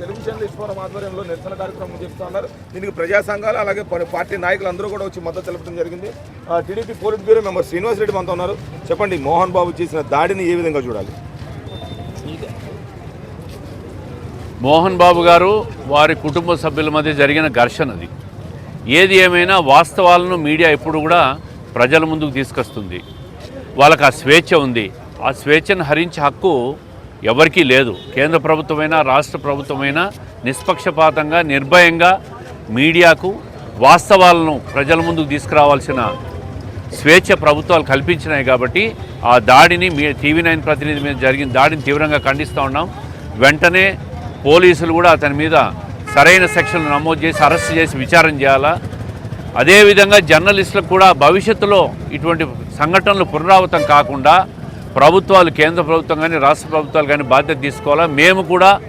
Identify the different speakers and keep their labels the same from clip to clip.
Speaker 1: Telugu journalist forum ఆధ్వర్యంలో నిరసన కార్యక్రమం చేస్తూ ఉన్నారు. దీనికి ప్రజా సంఘాలు అలాగే పార్టీ నాయకులు అందరూ కూడా వచ్చి మద్దతు తెలపడం జరిగింది. ఆ, TDP politburo member Srinivas Reddy మనతో ఉన్నారు. చెప్పండి మోహన్ బాబు చేసిన దాడిని ఏ విధంగా చూడాలి?
Speaker 2: మోహన్ బాబు గారు వారి కుటుంబ సభ్యుల మధ్య జరిగిన ఘర్షణది ఏది ఏమైనా వాస్తవాలను మీడియా ఎప్పుడు కూడా ప్రజల ముందుకు తీసుకొస్తుంది. వాళ్ళకి ఆ స్వేచ్ఛ ఉంది. ఆ స్వేచ్ఛను హరించే హక్కు ఎవరికీ లేదు. కేంద్ర ప్రభుత్వమైనా రాష్ట్ర ప్రభుత్వమైనా నిష్పక్షపాతంగా నిర్భయంగా మీడియాకు వాస్తవాలను ప్రజల ముందుకు తీసుకురావాల్సిన స్వేచ్ఛ ప్రభుత్వాలు కల్పించినాయి కాబట్టి ఆ దాడిని మీ టీవీ నైన్ ప్రతినిధి మీద జరిగిన దాడిని తీవ్రంగా ఖండిస్తూ ఉన్నాం. వెంటనే పోలీసులు కూడా అతని మీద సరైన సెక్షన్లు నమోదు చేసి అరెస్ట్ చేసి విచారణ చేయాలా? అదేవిధంగా జర్నలిస్టులకు కూడా భవిష్యత్తులో ఇటువంటి సంఘటనలు పునరావృతం కాకుండా ప్రభుత్వాలు కేంద్ర ప్రభుత్వం కానీ రాష్ట్ర ప్రభుత్వాలు కానీ బాధ్యత తీసుకోవాలా? మేము కూడా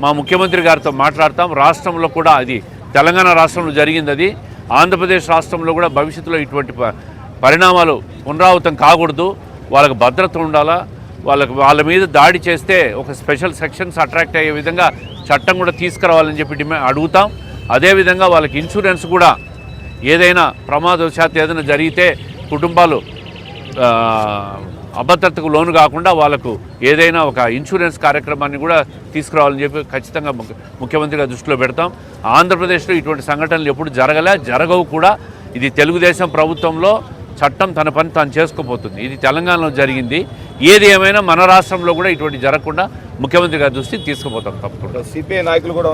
Speaker 2: మా ముఖ్యమంత్రి గారితో మాట్లాడతాం. రాష్ట్రంలో కూడా అది తెలంగాణ రాష్ట్రంలో జరిగింది అది. ఆంధ్రప్రదేశ్ రాష్ట్రంలో కూడా భవిష్యత్తులో ఇటువంటి ప- పరిణామాలు పునరావృతం కాకూడదు. వాళ్ళకి భద్రత ఉండాలా? వాళ్ళకి వాళ్ళ మీద దాడి చేస్తే ఒక స్పెషల్ సెక్షన్స్ అట్రాక్ట్ అయ్యే విధంగా చట్టం కూడా తీసుకురావాలని చెప్పి అడుగుతాం. అదేవిధంగా వాళ్ళకి ఇన్సూరెన్స్ కూడా ఏదైనా ప్రమాదవశాత్తు ఏదైనా జరిగితే కుటుంబాలు అభద్రతకు లోను కాకుండా వాళ్ళకు ఏదైనా ఒక ఇన్సూరెన్స్ కార్యక్రమాన్ని కూడా తీసుకురావాలని చెప్పి ఖచ్చితంగా ముఖ్యమంత్రిగా దృష్టిలో పెడతాం. ఆంధ్రప్రదేశ్లో ఇటువంటి సంఘటనలు ఎప్పుడు జరగలే జరగవు కూడా. ఇది తెలుగుదేశం ప్రభుత్వంలో చట్టం తన పని తాను చేసుకోబోతుంది. ఇది తెలంగాణలో జరిగింది. ఏది ఏమైనా మన రాష్ట్రంలో కూడా ఇటువంటి జరగకుండా ముఖ్యమంత్రి గారి దృష్టికి తీసుకుపోతాం తప్పకుండా.
Speaker 1: సిపిఐ నాయకులు కూడా